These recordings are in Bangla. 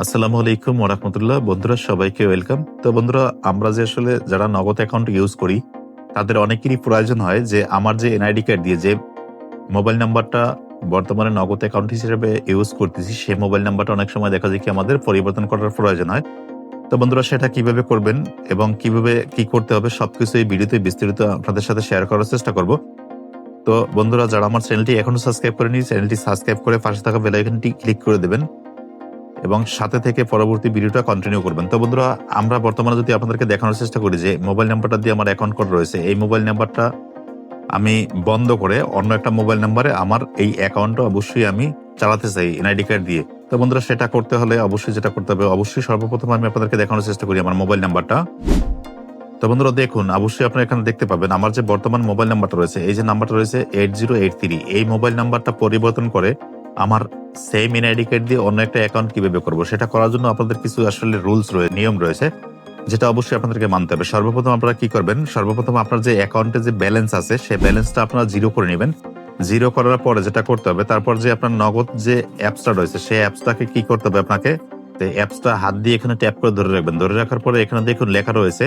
আসসালামু আলাইকুম ওরহামতুল্লাহ বন্ধুরা, সবাইকে ওয়েলকাম। তো বন্ধুরা, আমরা যে আসলে যারা নগদ অ্যাকাউন্ট ইউজ করি, তাদের অনেকেরই প্রয়োজন হয় যে আমার যে এনআইডি কার্ড দিয়ে যে মোবাইল নাম্বারটা বর্তমানে নগদ অ্যাকাউন্ট হিসেবে ইউজ করতেছি সেই মোবাইল নাম্বারটা অনেক সময় দেখা যায় কি আমাদের পরিবর্তন করার প্রয়োজন হয়। তো বন্ধুরা, সেটা কীভাবে করবেন এবং কীভাবে কি করতে হবে, সবকিছু এই ভিডিওতে বিস্তারিত আপনাদের সাথে শেয়ার করার চেষ্টা করব। তো বন্ধুরা, যারা আমার চ্যানেলটি এখনও সাবস্ক্রাইব করেনি চ্যানেলটি সাবস্ক্রাইব করে পাশে থাকা বেলাইকনটি ক্লিক করে দেবেন। এবং সাথে থেকে পরবর্তী ভিডিওটা কন্টিনিউ করবেন। তো বন্ধুরা, আমরা বর্তমানে যদি আপনাদেরকে দেখানোর চেষ্টা করি যে মোবাইল নাম্বারটা দিয়ে আমার অ্যাকাউন্ট করা রয়েছে, এই মোবাইল নাম্বারটা আমি বন্ধ করে অন্য একটা মোবাইল নাম্বারে আমার এই অ্যাকাউন্টটা অবশ্যই আমি চালাতে চাই এনআইডি কার্ড দিয়ে। তো বন্ধুরা, সেটা করতে হলে অবশ্যই যেটা করতে হবে, অবশ্যই সর্বপ্রথম আমি আপনাদেরকে দেখানোর চেষ্টা করি আমার মোবাইল নাম্বারটা তো বন্ধুরা, দেখুন, অবশ্যই আপনারা এখানে দেখতে পাবেন, আমার যে বর্তমান মোবাইল নাম্বারটা রয়েছে, এই যে নাম্বারটা রয়েছে এইট জিরো এইট থ্রি এই মোবাইল নাম্বারটা পরিবর্তন করে আমার সেম এনআইডি কার্ড দিয়ে অন্য একটা অ্যাকাউন্ট কীভাবে করব? সেটা করার জন্য আপনাদের কিছু আসলে রুলস রয়েছে নিয়ম রয়েছে, যেটা অবশ্যই আপনাদেরকে মানতে হবে। সর্বপ্রথম আপনারা কি করবেন? সর্বপ্রথম আপনার যে অ্যাকাউন্টে যে ব্যালেন্স আছে সেই ব্যালেন্সটা আপনারা জিরো করে নেবেন। জিরো করার পরে যেটা করতে হবে, তারপর যে আপনার নগদ যে অ্যাপসটা রয়েছে, সেই অ্যাপসটাকে কি করতে হবে আপনাকে? অ্যাপসটা হাত দিয়ে এখানে ট্যাপ করে ধরে রাখবেন। ধরে রাখার পরে এখানে দেখুন লেখা রয়েছে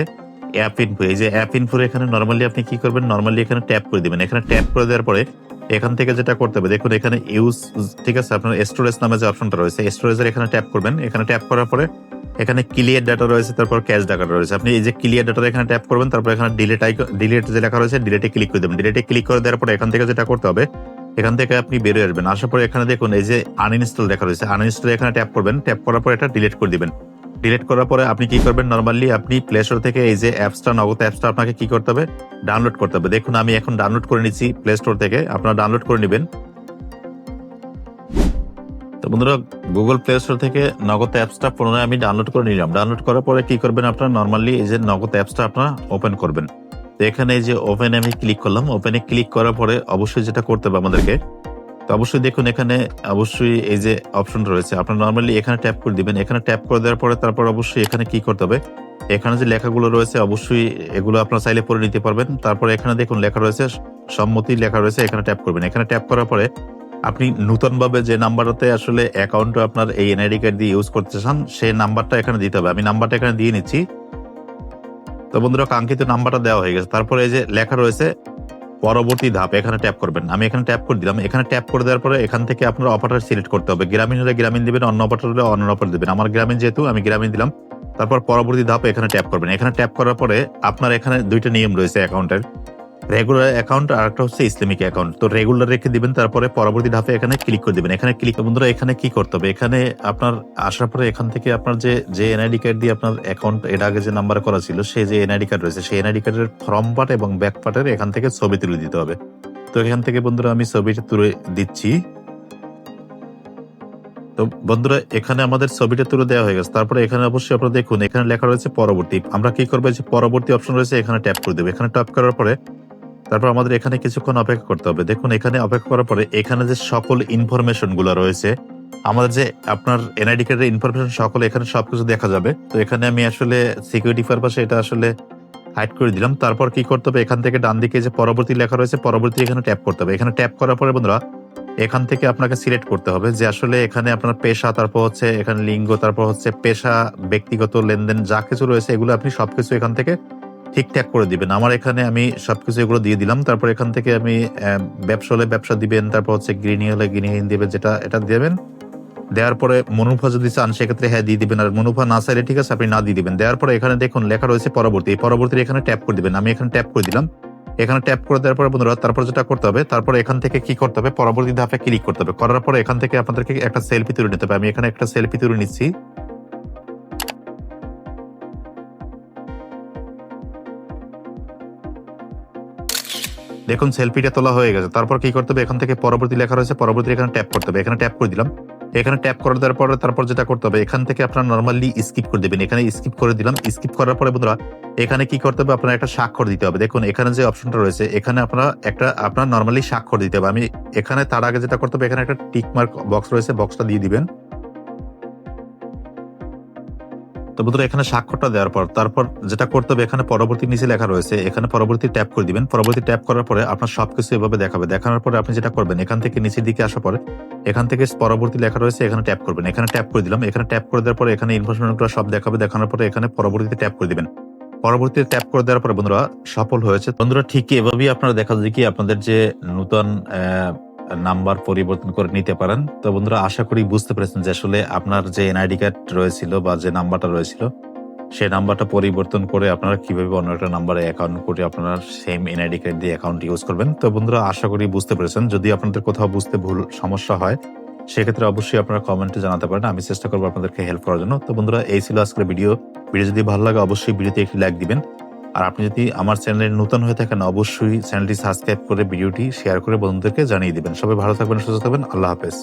অ্যাপ ইনফো এই যে অ্যাপ ইনফোর এখানে নর্মালি আপনি কি করবেন? নর্মালি এখানে ট্যাপ করে দিবেন। এখানে ট্যাপ করে দেওয়ার পরে এখান থেকে যেটা করতে হবে, দেখুন এখানে ইউজ ঠিক আছে, আপনার স্টোরেজ নামে যে অপশনটা রয়েছে স্টোরেজের এখানে ট্যাপ করবেন। এখানে ট্যাপ করার পরে এখানে ক্লিয়ার ডাটা রয়েছে, তারপর ক্যাশ ডাটা রয়েছে। আপনি এই যে ক্লিয়ার ডাটা এখানে ট্যাপ করবেন, তারপর এখানে ডিলেট ডিলেট যে লেখা রয়েছে ডিলেটে ক্লিক করে দেবেন। ডিলেটে ক্লিক করে দেওয়ার পরে এখান থেকে যেটা করতে হবে, এখান থেকে আপনি বেরিয়ে আসবেন। আসার পরে এখানে দেখুন, এই যে আনইনস্টল লেখা রয়েছে আনইনস্টল এখানে ট্যাপ করবেন। ট্যাপ করার পর এটা ডিলিট করে দিবেন। ডিলিট করার পরে আপনি কি করবেন? নর্মালি আপনি প্লে স্টোর থেকে এই যে অ্যাপসটা নগদ অ্যাপসটা আপনাকে কি করতে হবে? ডাউনলোড করতে হবে। দেখুন, আমি এখন ডাউনলোড করে নিচ্ছি প্লে স্টোর থেকে। আপনারা ডাউনলোড করে নেবেন। তো বন্ধুরা গুগল প্লে স্টোর থেকে নগদ অ্যাপসটা পুনরায় আমি ডাউনলোড করে নিলাম। ডাউনলোড করার পরে কি করবেন আপনারা? নর্মালি এই যে নগদ অ্যাপসটা আপনারা ওপেন করবেন। তো এখানে এই যে ওপেনে আমি ক্লিক করলাম। ওপেনে ক্লিক করার পরে অবশ্যই যেটা করতে হবে আমাদেরকে তো অবশ্যই দেখুন এখানে অবশ্যই এই যে অপশন রয়েছে। আপনার নর্মালি এখানে ট্যাপ করে দিবেন। এখানে ট্যাপ করে দেওয়ার পরে তারপর অবশ্যই এখানে কি করতে হবে? এখানে যে লেখাগুলো রয়েছে, অবশ্যই এগুলো আপনার চাইলে পড়ে নিতে পারবেন। তারপরে এখানে দেখুন লেখা রয়েছে, সম্মতি লেখা রয়েছে, এখানে ট্যাপ করবেন। এখানে ট্যাপ করার পরে আপনি নূতনভাবে যে নাম্বারটাতে আসলে অ্যাকাউন্ট আপনার এই এনআইডি কার্ড দিয়ে ইউজ করতে চান, সেই নাম্বারটা এখানে দিতে হবে। আমি নাম্বারটা এখানে দিয়ে নিচ্ছি। তো বন্ধুরা, কাঙ্ক্ষিত নাম্বারটা দেওয়া হয়ে গেছে। তারপরে এই যে লেখা রয়েছে পরবর্তী ধাপ, এখানে ট্যাপ করবেন আমি এখানে ট্যাপ করে দিলাম। এখানে ট্যাপ করে দেওয়ার পরে এখান থেকে আপনার অপারেটর সিলেক্ট করতে হবে। গ্রামীণ হলে গ্রামীণ দেবেন, অন্য অপারেটর হলে অন্য অপারেটর দেবেন। আমার গ্রামীণ যেহেতু, আমি গ্রামীণ দিলাম। তারপর পরবর্তী ধাপ, এখানে ট্যাপ করবেন। এখানে ট্যাপ করার পরে আপনার এখানে দুইটা নিয়ম রয়েছে অ্যাকাউন্টের রেগুলার অ্যাকাউন্ট আর একটা হচ্ছে ইসলামিক অ্যাকাউন্ট তো রেগুলার রেখে দিবেন, তারপরে পরবর্তী ধাপে এখানে ক্লিক করে দিবেন। এখানে ক্লিক বন্ধুরা, এখানে কি করতে হবে? এখানে আপনার আসার পরে এখান থেকে আপনার যে যে এনআইডি কার্ড দিয়ে আপনার অ্যাকাউন্ট এর আগে যে নাম্বার করা ছিল সেই যে এনআইডি কার্ড রয়েছে, সেই এনআইডি কার্ডের ফর্ম পার্ট এবং ব্যাক পার্টের এখান থেকে ছবি তুলে দিতে হবে। তো এখান থেকে বন্ধুরা, আমি ছবিটা তুলে দিচ্ছি। তো বন্ধুরা, এখানে আমাদের ছবিটা তুলে দেওয়া হয়ে গেছে। তারপরে এখানে অবশ্যই আপনারা দেখুন, এখানে লেখা রয়েছে পরবর্তী। আমরা কি করব? যে পরবর্তী অপশন রয়েছে, এখানে ট্যাপ করে দেবো। এখানে ট্যাপ করার পরে তারপর আমাদের এখানে কিছুক্ষণ অপেক্ষা করতে হবে। দেখুন, এখানে অপেক্ষা করার পরে এখানে যে সকল ইনফরমেশনগুলো রয়েছে, আমাদের যে আপনার এনআইডি কার্ডের ইনফরমেশন সকল এখানে সবকিছু দেখা যাবে। তো এখানে আমি আসলে সিকিউরিটি পারপাসে এটা আসলে হাইড করে দিলাম। তারপর কি করতে হবে? এখান থেকে ডান দিকে যে পরবর্তী লেখা রয়েছে, পরবর্তী এখানে ট্যাপ করতে হবে। এখানে ট্যাপ করার পরে বন্ধুরা, এখান থেকে আপনাকে সিলেক্ট করতে হবে যে আসলে এখানে আপনার পেশা, তারপর হচ্ছে এখানে লিঙ্গ, তারপর হচ্ছে পেশা, ব্যক্তিগত লেনদেন, যা কিছু রয়েছে, এগুলো আপনি সবকিছু এখান থেকে ঠিকঠাক করে দিবেন। আমার এখানে আমি সবকিছু এগুলো দিয়ে দিলাম। তারপর এখান থেকে আমি ব্যবসা হলে ব্যবসা দিবেন, তারপর হচ্ছে গৃহিণী হলে গৃহিণী দিবেন, যেটা, এটা দেবেন। দেওয়ার পরে মুনাফা যদি চান, সেক্ষেত্রে হ্যাঁ দিয়ে দিবেন। আর মুনাফা না চাইলে ঠিক আছে, আপনি না দিয়ে দিবেন। দেওয়ার পরে এখানে দেখুন, লেখা রয়েছে পরবর্তী। এই পরবর্তী এখানে ট্যাপ করে দিবেন। আমি এখানে ট্যাপ করে দিলাম। এখানে ট্যাপ করে দেওয়ার পরে বন্ধুরা, তারপর যেটা করতে হবে, তারপর এখান থেকে কি করতে হবে? পরবর্তী ধাপে ক্লিক করতে হবে। করার পরে এখান থেকে আপনাদেরকে একটা সেলফি তুলে নিতে হবে। আমি এখানে একটা সেলফি তুলে নিচ্ছি। দেখুন সেলফিটা তোলা হয়ে গেছে। তারপর কি করতে হবে? এখান থেকে পরবর্তী লেখা রয়েছে পরবর্তী এখানে ট্যাপ করতে হবে। এখানে ট্যাপ করে দিলাম। এখানে ট্যাপ করে দেওয়ার পরে তারপর যেটা করতে হবে, এখান থেকে আপনার নর্মালি স্কিপ করে দেবেন। এখানে স্কিপ করে দিলাম। স্কিপ করার পরে বন্ধুরা, এখানে কি করতে হবে? আপনার একটা স্বাক্ষর দিতে হবে। দেখুন, এখানে যে অপশনটা রয়েছে, এখানে আপনার একটা, আপনার নর্মালি স্বাক্ষর দিতে হবে। আমি এখানে তার আগে যেটা করতে হবে, এখানে একটা টিক মার্ক বক্স রয়েছে বক্সটা দিয়ে দিবেন। তো বন্ধুরা এখানে স্বাক্ষরটা দেওয়ার পর, তারপর যেটা করতে হবে, এখানে পরবর্তী নিচে লেখা রয়েছে, এখানে পরবর্তী ট্যাপ করে দিবেন। পরবর্তী ট্যাপ করার পরে আপনার সবকিছু এভাবে দেখাবে। দেখানোর পরে আপনি যেটা করবেন, এখান থেকে নিচের দিকে আসার পরে, এখান থেকে পরবর্তী লেখা রয়েছে, এখানে ট্যাপ করবেন। এখানে ট্যাপ করে দিলাম। এখানে ট্যাপ করে দেওয়ার পরে এখানে ইনফরমেশনগুলো সব দেখাবে। দেখানোর পরে এখানে পরবর্তীতে ট্যাপ করে দিবেন। পরবর্তীতে ট্যাপ করে দেওয়ার পরে বন্ধুরা সফল হয়েছে। বন্ধুরা ঠিক এভাবেই আপনারা দেখা যায় কি আপনাদের যে নতুন নাম্বার পরিবর্তন করে নিতে পারেন। তো বন্ধুরা, আশা করি বুঝতে পেরেছেন যে আসলে আপনার যে এনআইডি কার্ড রয়েছিল বা যে নাম্বারটা রয়েছিল, সেই নাম্বারটা পরিবর্তন করে আপনারা কীভাবে অন্য একটা নাম্বারে অ্যাকাউন্ট করে আপনারা সেম এনআইডি কার্ড দিয়ে অ্যাকাউন্ট ইউজ করবেন। তো বন্ধুরা, আশা করি বুঝতে পেরেছেন। যদি আপনাদের কোথাও বুঝতে ভুল সমস্যা হয়, সেক্ষেত্রে অবশ্যই আপনারা কমেন্টে জানাতে পারেন। আমি চেষ্টা করব আপনাদেরকে হেল্প করার জন্য। তো বন্ধুরা, এই ছিল আজকের ভিডিও ভিডিও যদি ভালো লাগে, অবশ্যই ভিডিওতে একটি লাইক দিবেন। আর আপনি যদি আমার চ্যানেলে নতুন হয়ে থাকেন, অবশ্যই চ্যানেলটি সাবস্ক্রাইব করে ভিডিওটি শেয়ার করে বন্ধুদেরকে জানিয়ে দেবেন। সবাই ভালো থাকবেন, সুস্থ থাকবেন। আল্লাহ হাফেজ।